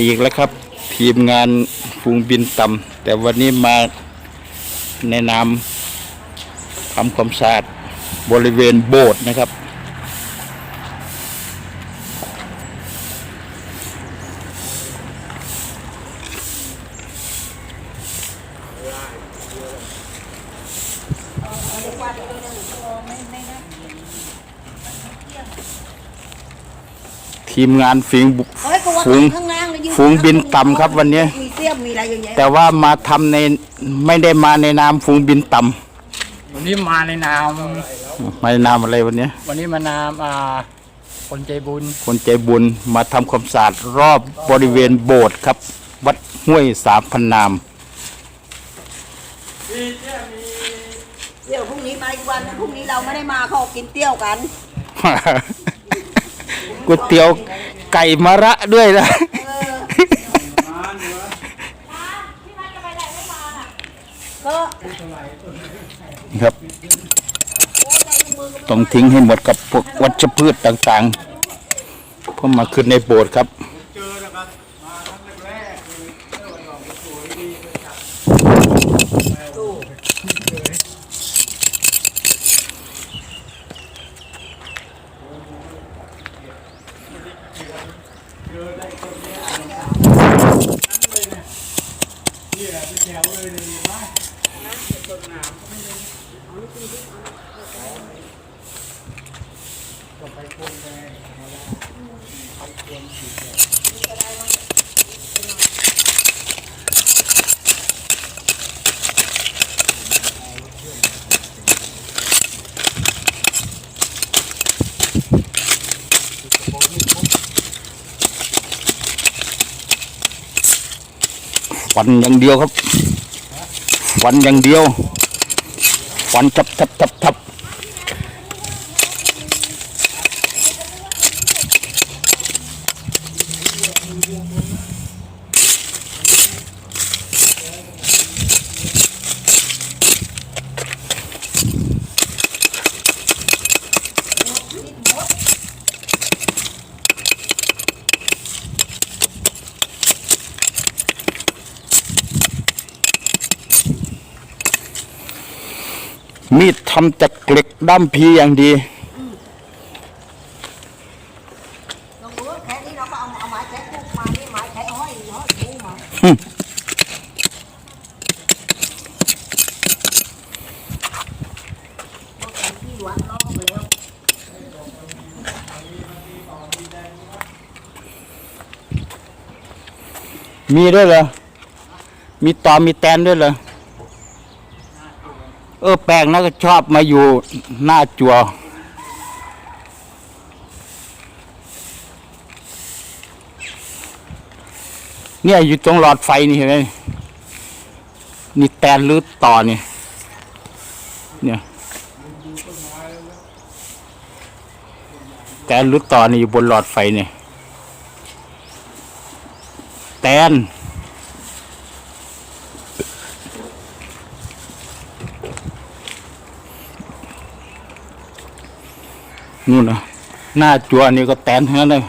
อีกแล้วครับ ทีมงานฟูงบินต่ำแต่วันนี้มาในนามทำความสะอาดบริเวณโบสถ์นะครับ ทีมงานฟิงบุเฮ้ยกูว่าฝูง ฝูงบินต่ำครับวันนี้ มีเสี้ยมมีอะไรอย่างเงี้ยแต่ว่ามาทำในไม่ได้มาในนามฟูงบินต่วันนี้มาในนามำมาในนามอะไรวันนี้ วันนี้มานามอ่าคนใจบุญคนใจบุญมาทำความสะอาดรอบบริเวณโบสถ์ครับ วัดห้วยสามพันนาม เดี๋ยวพรุ่งนี้มาอีกวันนะพรุ่งนี้เราไม่ได้มาเขากินเตี้ยวกันก๋วยเตี๋ยวไก่มะระด้วยนะ เออ นี่ครับ ต้องทิ้งให้หมดกับพวกวัชพืชต่างๆเพื่อมาขึ้นในโบสถ์ครับ ฟันอย่างเดียวครับ ฟันอย่างเดียว ฟันทับทับทับ ทำจากเหล็กด้ามพีอย่างดีลองดูแค่นี้เราก็เอาเอาไม้แค่ปุ๊บมานี่ไม้แค่ห้อยห้อยปูมาหึที่หวามีด้วยเหรอ มีตอมีแตนด้วยเหรอ เออแปลงนะก็ชอบมาอยู่หน้าจัว เนี่ยอยู่ตรงหลอดไฟนี่เห็นไหมนี่แตนหรือต่อนี่เนี่ยแตนหรือต่อนี่อยู่บนหลอดไฟเนี่ยแตน นู่นนะหน้าจัวนี่ก็แตนทั้งนั้นเลย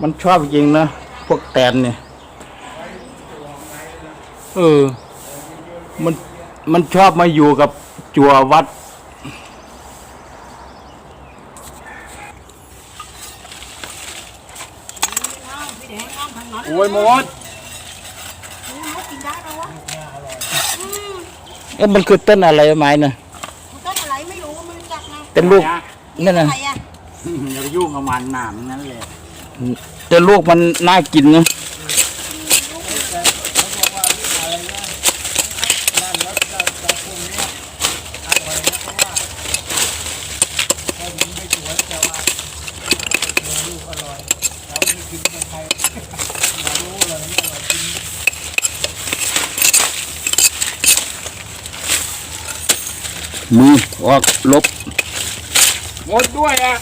มันชอบจริงนะ พวกแตนเนี่ย เออ มัน มันชอบมาอยู่กับจัววัด โอ้ยหมด ได้ปะวะเอ๊ะมันคือต้นอะไรไม้น่ะมันต้นอะไรไม่รู้มันจักนะเป็นลูกนั่นน่ะอะไรอะ อย่าไปยุ่งกับมันหนามนั่นเลยแต่ลูกมันน่ากินนะ มือออกลบหมดด้วยอะ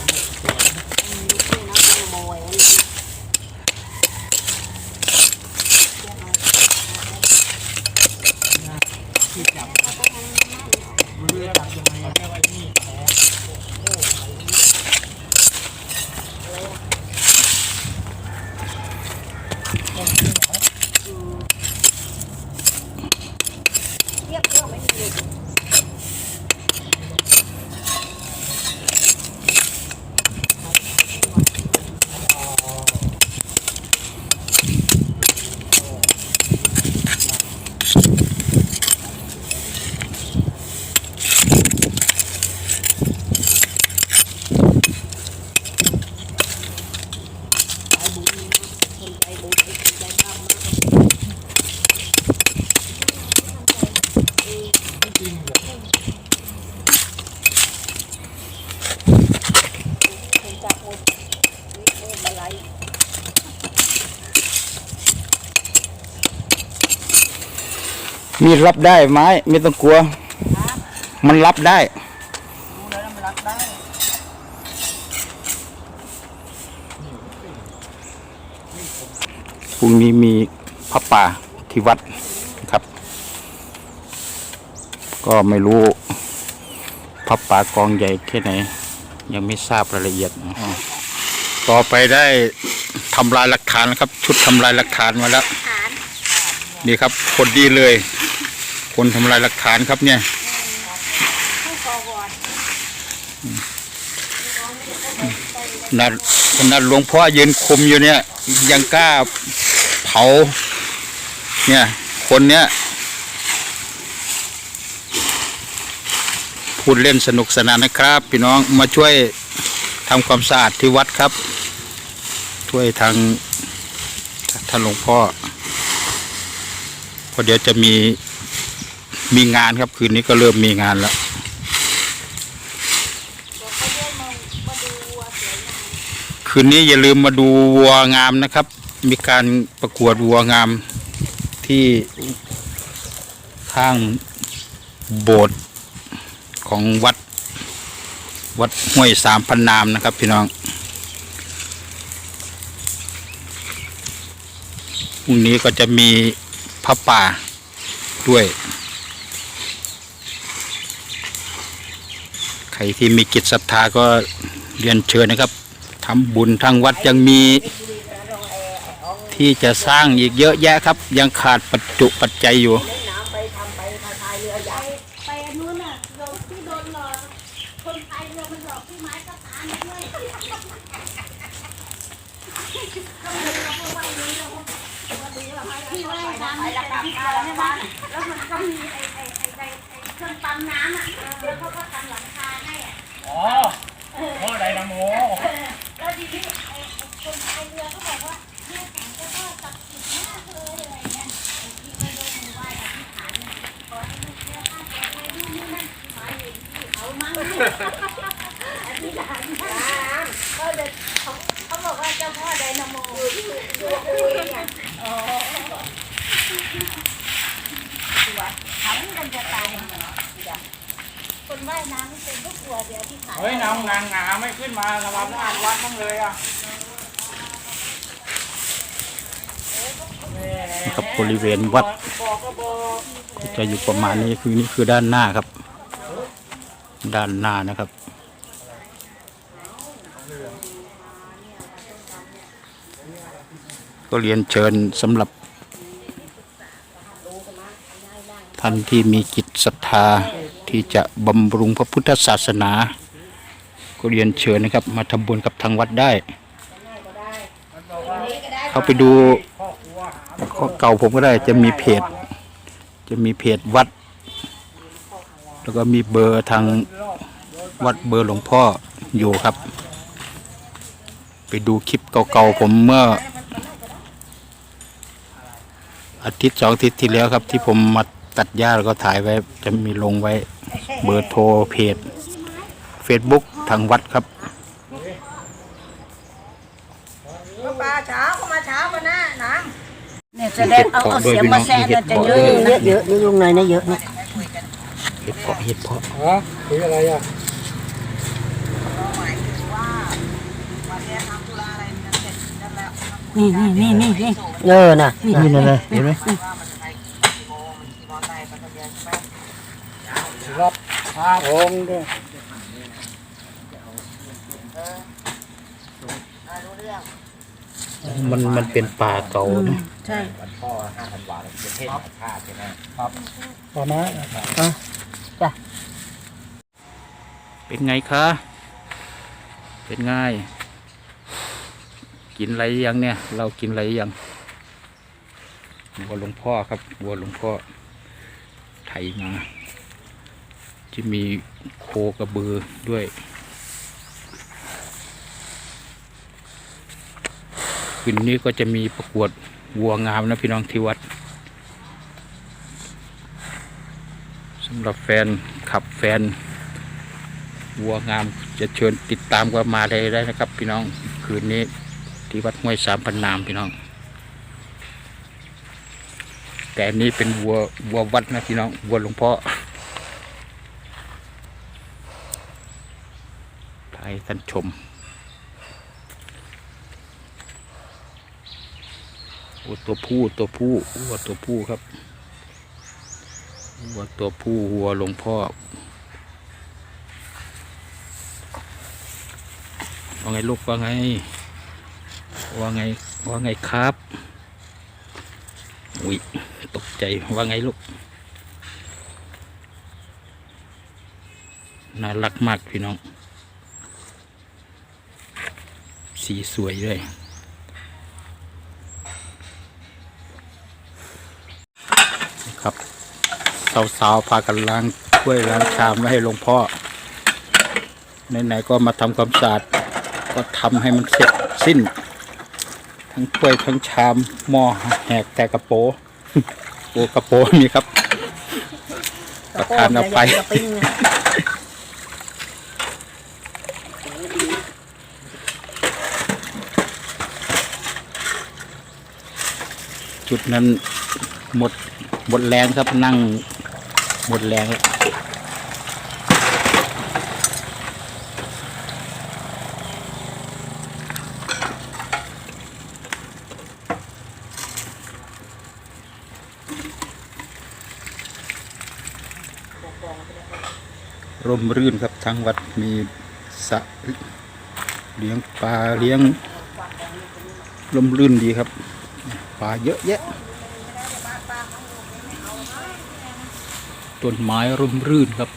มีดรับได้ไม้ไม่ต้องกลัวมันรับได้ดูแล้วมันรับได้พรุ่งนี้มีพระป่าที่วัดครับ ก็ไม่รู้พระป่ากองใหญ่แค่ไหน ยังไม่ทราบรายละเอียดนะต่อไปได้ทำลายหลักฐานแล้วครับ ชุดทำลายหลักฐานมาแล้วฐานนี่ครับคนดีเลย คนทำลายหลักฐานครับเนี่ยผู้กองวอนนัดขนาดหลวงพ่อยืนคุมอยู่เนี่ย ยังกล้าเผา เนี่ย คนเนี้ยพูดเล่นสนุกสนานนะครับ พี่น้องมาช่วยทำความสะอาดที่วัดครับ ช่วยทางท่านหลวงพ่อเพราะเดี๋ยวจะมี มีงานครับคืนนี้ก็เริ่มมีงานแล้วคืนนี้อย่าลืมมาดูวัวงามนะครับ มีการประกวดวัวงามที่ข้างโบสถ์ของวัดวัดห้วยสามพันนามนะครับ พี่น้องพรุ่งนี้ก็จะมีพระป่าด้วย ครที่มีจิตศรัทธาก็เรียนเชิญนะครับทำบุญทางวัดยังมีที่จะสร้างอีกเยอะแยะครับ ยังขาดปัจจุปัจจัยอยู่แล้วมันก็มีไอ้ไอ้ไอ้ไอ้เครื่องปั๊มน้ำอะแล้วเขาก็ทำหลังคา อ๋อพ่อไดนาโม แล้วทีนี้ไอ้คนไทยเรือก็บอกว่าเนี่ยแข่งก็ก็ศักดิ์สิทธิ์มากเลยอะไรเงี้ยไอ้ที่ไปยกมือไหว้อธิษฐานเนี่ยขอให้ลูกเรือข้ามไปนู่นนี่นั่นหมายถึงที่เขามั่งอธิษฐานมากก็เลยเขาเขาบอกว่าเจ้าพ่อไดนาโมอยู่คุยเนี่ยอ๋อถามกันจะตายคนว่ายน้ำไม่เป็นก็กลัวเดี๋ยวที่ขาย เฮ้ยน้ำงานงา ไม่ขึ้นมาระวังอ่านวัดบ้างเลยอะครับบริเวณวัดก็จะอยู่ประมาณนี้คือนี่คือด้านหน้าครับ ด้านหน้านะครับก็เรียนเชิญสำหรับท่านที่มีจิตศรัทธาที่จะบำรุงพระพุทธศาสนา ก็เรียนเชิญนะครับ มาทำบุญกับทางวัดได้ เข้าไปดูข้อเก่าผมก็ได้จะมีเพจ จะมีเพจวัด แล้วก็มีเบอร์ทางวัดเบอร์หลวงพ่ออยู่ครับ ไปดูคลิปเก่าๆผมเมื่อ อาทิตย์สองอาทิตย์ที่แล้วครับ ที่ผมมาตัดหญ้าแล้วก็ถ่ายไว้ จะมีลงไว้ เบอร์โทรเพจ Facebook ทางวัดครับก็ปลาเช้าก็มาเช้ามาหน้าน้เนี่ยจะได้เอาเอาเสียงมาแซะเนี่ยจะเยอะอยู่ำนะเยอะนี่ลุงไหนนะเยอะเนี่ยเห็ดเพาะเห็ดเพาะฮะคืออะไรอะนี่นี่นี่นี่นี่เออน่ะนี่นั่นเลยเห็นไหมรับพาองค์ด้วย มันมันเป็นป่าเก่านะใใช่ วันพ่อห้าธันวาคมประเทศแห่งชาติใช่ไหมต่อมาเป็นไงคะ เป็นไงกินอะไรยังเนี่ย เรากินอะไรยังวัวหลวงพ่อครับวัวหลวงพ่อไถมาจะมีโคกระบือด้วย คืนนี้ก็จะมีประกวดวัวงามนะพี่น้องที่วัดสำหรับแฟนขับแฟนวัวงามจะเชิญติดตามกันมาได้ได้นะครับ พี่น้องคืนนี้ที่วัดห้วยสามพันนามพี่น้อง แต่นนี้เป็นวัววัววัดนะพี่น้องวัวหลวงพ่อให้ท่านชม โอ้ตัวผู้ตัวผู้วัวตัวผู้ครับวัวตัวผู้วัวหลวงพ่อว่าไงลูกว่าไง ว่าไงว่าไงครับอุ้ยตกใจว่าไงลูกน่ารักมากพี่น้อง สีสวยเลยครับ สาวๆพากันล้างถ้วยล้างชามไว้ให้หลวงพ่อไหนๆก็มาทำความสะอาดก็ทำให้มันเสร็จสิ้น ทั้งถ้วยทั้งชามหม้อแหกแต่กระโปงโอกระโปงนี่ครับประทานเอาไปจุดนั้นหมดหมดแรงครับนั่ง หมดแรงแล้วร่มรื่นครับทางวัดมีสระเลี้ยงปลาเลี้ยงร่มรื่นดีครับปลาเยอะแยะ ต้นไม้ร่มรื่นครับ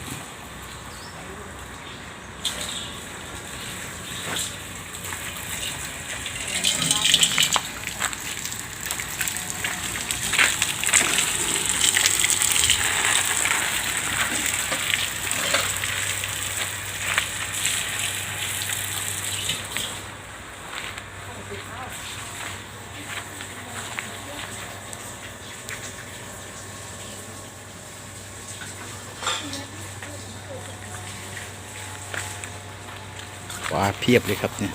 าเพียบเลยครับเนี่ย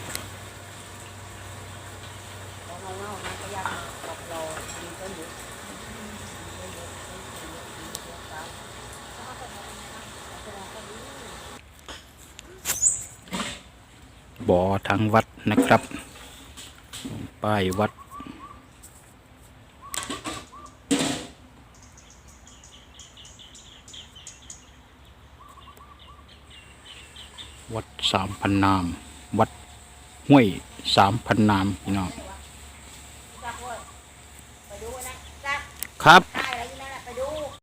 บ่อทางวัดนะครับ ป้ายวัด วัด สามพันนาม วัดห้วยสามพันนามพี่น้อง